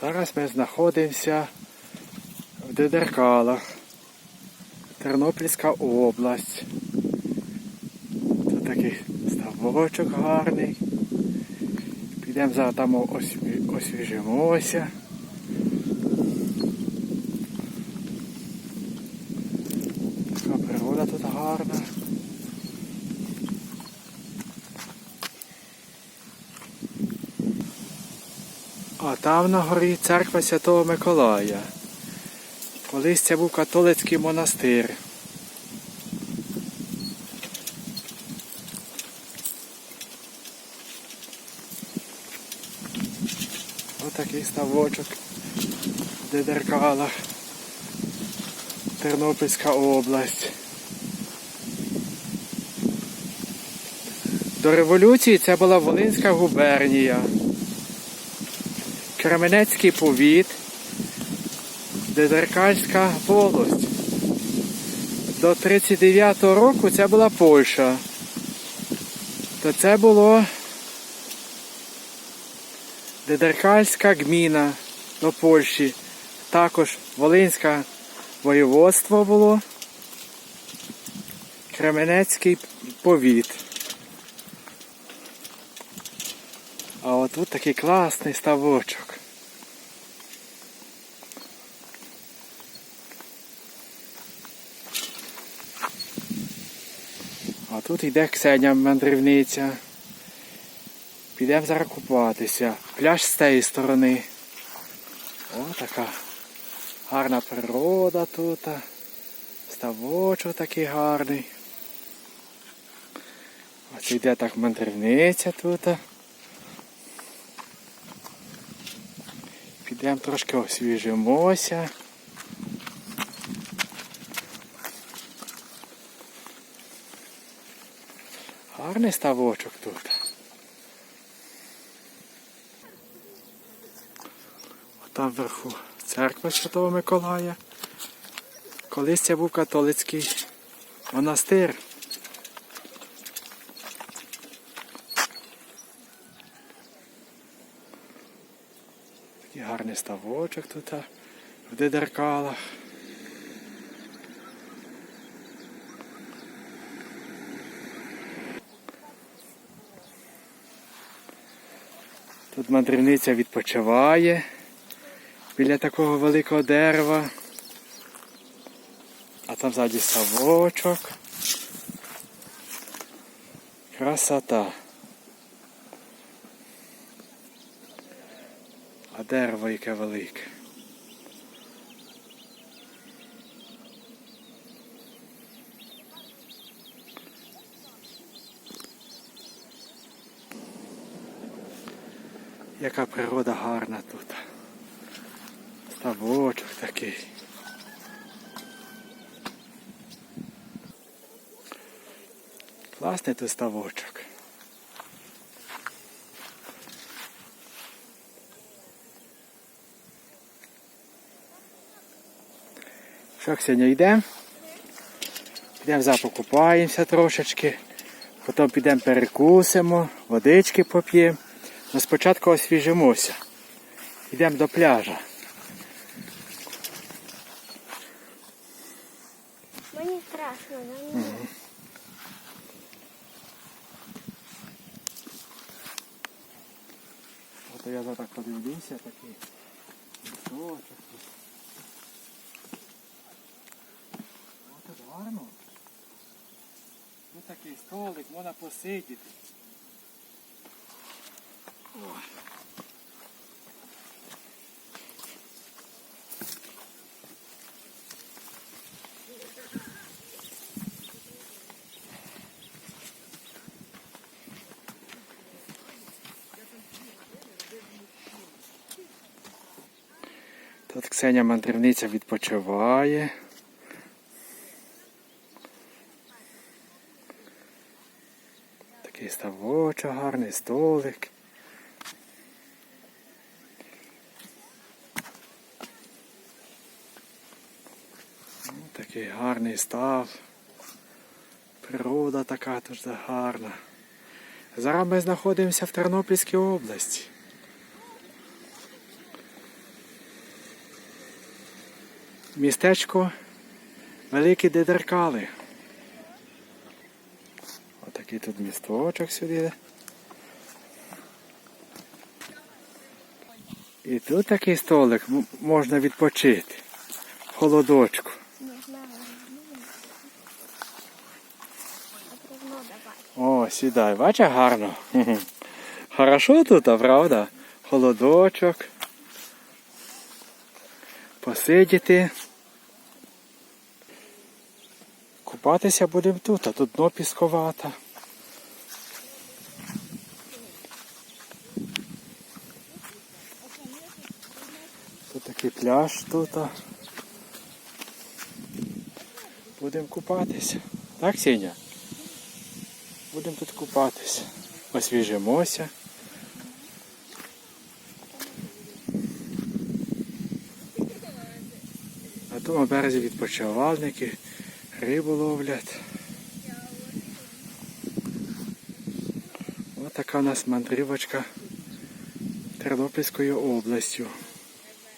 Зараз ми знаходимося в Дедеркалах, Тернопільська область. Тут такий ставочок гарний. Підемо зараз там освіжимося. Така природа тут гарна. Там на горі церква Святого Миколая. Колись це був католицький монастир. Отакий ставочок в Дедеркалах. Тернопільська область. До революції це була Волинська губернія. Кременецький повіт, Дедеркальська волость. До 39-го року це була Польща. То це було Дедеркальська гміна до Польщі. Також Волинське воєводство було. Кременецький повіт. А отут такий класний ставочок. А тут йде Ксеня мандрівниця. Підемо зараз купатися. Пляж з тієї сторони. О, така гарна природа тут. Ставочок такий гарний. Ось йде так мандрівниця тут. Підемо трошки освіжимося. Гарний ставочок тут. Там вверху церква Святого Миколая. Колись це був католицький монастир. Такий гарний ставочок тут в Дедеркалах. Тут мандрівниця відпочиває біля такого великого дерева. А там ззаді ставочок. Красота. А дерево яке велике. Яка природа гарна тут. Ставочок такий. Класний тут ставочок. Що, Ксеня, йдемо? Підемо зараз покупаємося трошечки, потім підемо перекусимо, водички поп'ємо. Но спочатку освіжимося. Йдемо до пляжа. Мені страшно, да? Ні. От я зараз подивлюся такий тут. Тут гарно. Тут такий столик, можна посидіти. О. Тут Ксеня мандрівниця відпочиває. Такий ставочок, гарний столик. Такий гарний став. Природа така дуже гарна. Зараз ми знаходимося в Тернопільській області. містечко Великі Дедеркали. Отакий тут місточок сюди. І тут такий столик можна відпочити. Холодочку. О, сідай, бачиш гарно. Хорошо тут, правда? Холодочок. Посидіти. Купатися будемо тут, а тут дно пісковата. Тут такий пляж тут. Будемо купатися. Так, Сеня? Будемо тут купатися. Освіжимося. На тому березі відпочивальники, рибу ловлять. Ось така у нас мандрівочка Тернопільською областю.